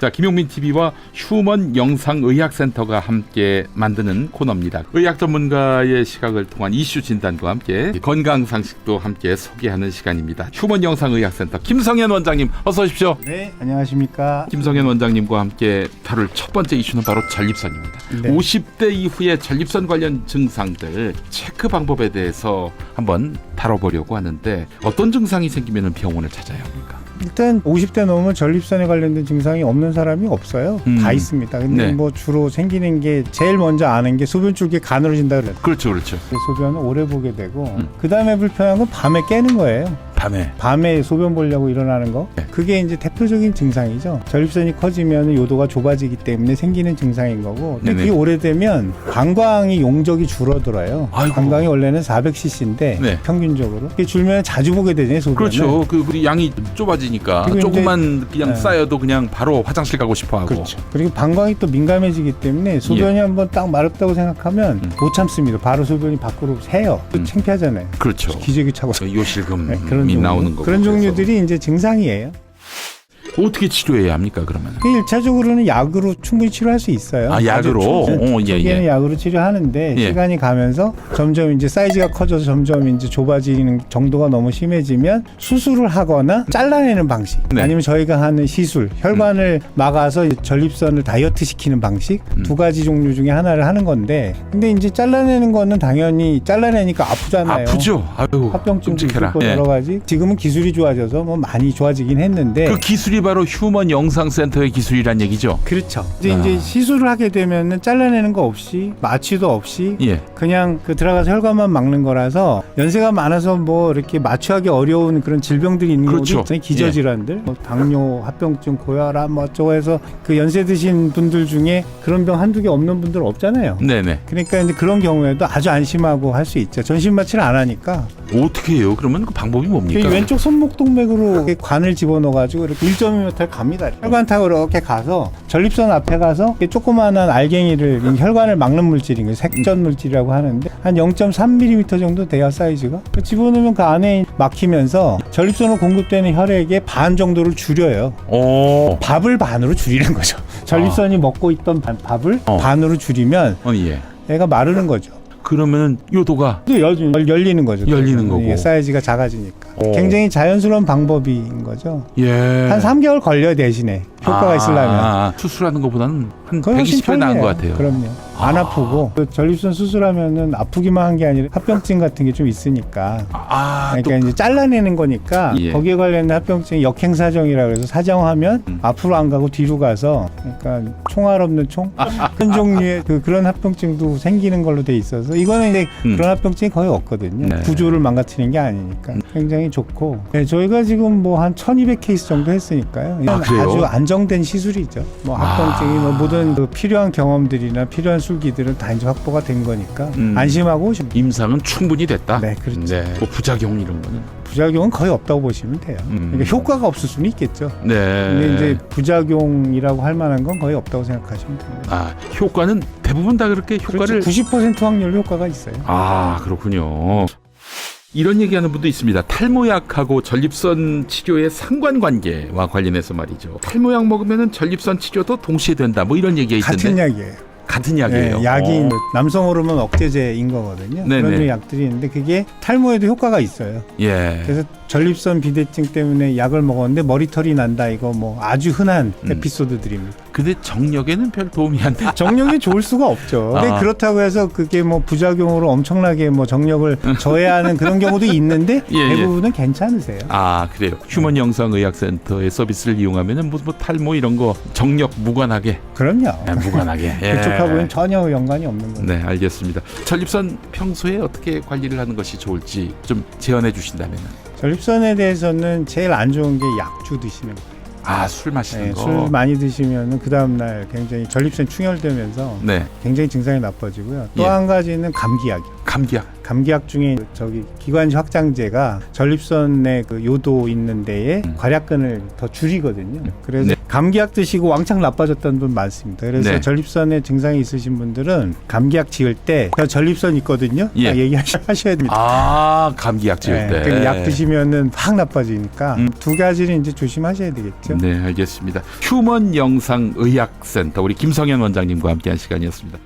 자, 김용민 TV와 휴먼 영상 의학센터가 함께 만드는 코너입니다. 의학 전문가의 시각을 통한 이슈 진단과 함께 건강 상식도 함께 소개하는 시간입니다. 휴먼 영상 의학센터 김성현 원장님 어서 오십시오. 네, 안녕하십니까. 김성현 원장님과 함께 다룰 첫 번째 이슈는 바로 전립선입니다. 네. 50대 이후의 전립선 관련 증상들 체크 방법에 대해서 한번 다뤄보려고 하는데 어떤 증상이 생기면 병원을 찾아야 합니까? 일단 50대 넘으면 전립선에 관련된 증상이 없는 사람이 없어요. 음. 다 있습니다. 근데 네. 뭐 주로 생기는 게 제일 먼저 아는 게 소변줄기 가늘어진다 그래요. 그렇죠, 그렇죠. 소변을 오래 보게 되고 음. 그 다음에 불편한 건 밤에 깨는 거예요. 밤에 밤에 소변 보려고 일어나는 거. 네. 그게 이제 대표적인 증상이죠. 전립선이 커지면 요도가 좁아지기 때문에 생기는 증상인 거고. 근데 네네. 그게 오래되면 방광이 용적이 줄어들어요. 아이고. 방광이 원래는 400cc인데 네. 평균적으로. 그게 줄면 자주 보게 되잖아요. 소변을. 그렇죠. 그 우리 양이 좁아지니까 그리고 조금만 그냥 네. 쌓여도 그냥 바로 화장실 가고 싶어 하고. 그렇죠. 그리고 방광이 또 민감해지기 때문에 소변이 한번 딱 마렵다고 생각하면 음. 못 참습니다. 바로 소변이 밖으로 새요. 또 음. 창피하잖아요. 그렇죠. 기저귀 차고 요실금이 네, 그런. 나오는 거고. 그런. 종류들이 이제 증상이에요. 어떻게 치료해야 합니까 그러면? 그 일차적으로는 약으로 충분히 치료할 수 있어요. 아, 약으로? 오, 예, 초기에는 예. 약으로 치료하는데 예. 시간이 가면서 점점 이제 사이즈가 커져서 점점 이제 좁아지는 정도가 너무 심해지면 수술을 하거나 잘라내는 방식 네. 아니면 저희가 하는 시술 혈관을 막아서 전립선을 다이어트 시키는 방식 음. 두 가지 종류 중에 하나를 하는 건데 근데 이제 잘라내는 거는 당연히 잘라내니까 아프잖아요. 아프죠. 아유, 합병증도 끔찍해라. 있고 예. 여러 가지 지금은 기술이 좋아져서 뭐 많이 좋아지긴 했는데 그 기술이 바로 휴먼 영상 센터의 기술이란 얘기죠. 그렇죠. 이제 아. 이제 시술을 하게 되면은 잘라내는 거 없이 마취도 없이 예. 그냥 그 들어가서 혈관만 막는 거라서 연세가 많아서 뭐 이렇게 마취하기 어려운 그런 질병들이 있는 그렇죠. 거죠. 기저질환들, 뭐 당뇨, 합병증, 고혈압 뭐 어쩌고 해서 그 연세 드신 분들 중에 그런 병 한두 개 없는 분들 없잖아요. 네네. 그러니까 이제 그런 경우에도 아주 안심하고 할 수 있죠. 전신 마취를 안 하니까 어떻게 해요? 그러면 그 방법이 그 뭡니까? 왼쪽 손목 동맥으로 관을 집어넣어 가지고 이렇게 1.2m 갑니다. 혈관 타고 이렇게 가서 전립선 앞에 가서 조그마한 알갱이를 이 혈관을 막는 물질인 거예요. 색전 물질이라고 하는데 한 0.3mm 정도 돼요 사이즈가. 그 집어넣으면 그 안에 막히면서 전립선으로 공급되는 혈액의 반 정도를 줄여요. 어. 밥을 반으로 줄이는 거죠. 전립선이 먹고 있던 반- 밥을 어. 반으로 줄이면 어 예. 애가 마르는 거죠. 그러면 요도가 또 열, 열- 열리는 거죠. 열리는 거고. 사이즈가 작아지니까. 어. 굉장히 자연스러운 방법인 거죠. 예. 한 3개월 걸려야 대신에 효과가 아, 있으려면. 아, 수술하는 것보다는 한 그건 훨씬 120배 나은 편해요. 것 같아요. 그럼요. 안 아. 아. 프고 그 전립선 수술하면은 아프기만 한 게 아니라 합병증 같은 게 좀 있으니까. 아, 그러니까 이제 잘라내는 거니까 예. 거기에 관련된 합병증이 역행사정이라 그래서 사정하면 음. 앞으로 안 가고 뒤로 가서 그러니까 총알 없는 총 그런 종류의 그 그런 합병증도 생기는 걸로 돼 있어서 이거는 이제 음. 그런 합병증이 거의 없거든요. 네. 구조를 망가뜨리는 게 아니니까 굉장히 좋고 네, 저희가 지금 뭐 한 1200 케이스 정도 했으니까요. 아, 그래요? 아주 안정 된 시술이죠. 뭐 합병증이 뭐 모든 그 필요한 경험들이나 필요한 술기들은 다 이제 확보가 된 거니까 음. 안심하고 오시면. 임상은 충분히 됐다. 네, 그렇죠. 네. 뭐 부작용 이런 거는. 부작용은 거의 없다고 보시면 돼요. 음. 그러니까 효과가 없을 수는 있겠죠. 네. 근데 이제 부작용이라고 할 만한 건 거의 없다고 생각하시면 됩니다. 아, 효과는 대부분 다 그렇게 효과를 그렇죠. 90% 확률 효과가 있어요. 아, 그렇군요. 이런 얘기하는 분도 있습니다. 탈모약하고 전립선 치료의 상관관계와 관련해서 말이죠. 탈모약 먹으면 전립선 치료도 동시에 된다. 뭐 이런 얘기가 있던데. 같은 약이에요. 같은 약이에요. 네, 약이 어. 남성 호르몬 억제제인 거거든요. 네네. 그런 약들이 있는데 그게 탈모에도 효과가 있어요. 예. 그래서 전립선 비대증 때문에 약을 먹었는데 머리털이 난다 이거 뭐 아주 흔한 음. 에피소드들입니다. 근데 정력에는 별 도움이 안 돼. 정력이 좋을 수가 없죠. 근데 아. 그렇다고 해서 그게 뭐 부작용으로 엄청나게 뭐 정력을 저해하는 그런 경우도 있는데 예, 예. 대부분은 괜찮으세요. 아, 그래요. 휴먼 영상 의학센터의 서비스를 이용하면은 뭐, 뭐 탈모 이런 거 정력 무관하게. 그럼요. 네, 무관하게. 예. 그쪽 하고는 전혀 연관이 없는 거죠. 네, 알겠습니다. 전립선 평소에 어떻게 관리를 하는 것이 좋을지 좀 제언해 주신다면. 전립선에 대해서는 제일 안 좋은 게 약주 드시는 거예요. 아, 술 마시는 네, 거. 술 많이 드시면은 그 다음 날 굉장히 전립선 충혈되면서 네. 굉장히 증상이 나빠지고요. 또 예. 한 가지는 감기약. 감기약. 감기약 중에 저기 기관지 확장제가 전립선의 그 요도 있는 데에 음. 괄약근을 더 줄이거든요. 그래서 네. 감기약 드시고 왕창 나빠졌다는 분 많습니다. 그래서 네. 전립선에 증상이 있으신 분들은 감기약 지을 때 저 전립선 있거든요. 예. 다 얘기하셔야 됩니다. 아 감기약 지을 네, 때. 그약 드시면은 확 나빠지니까 음. 두 가지는 이제 조심하셔야 되겠죠. 네 알겠습니다. 휴먼 영상 의학센터 우리 김성현 원장님과 함께한 시간이었습니다.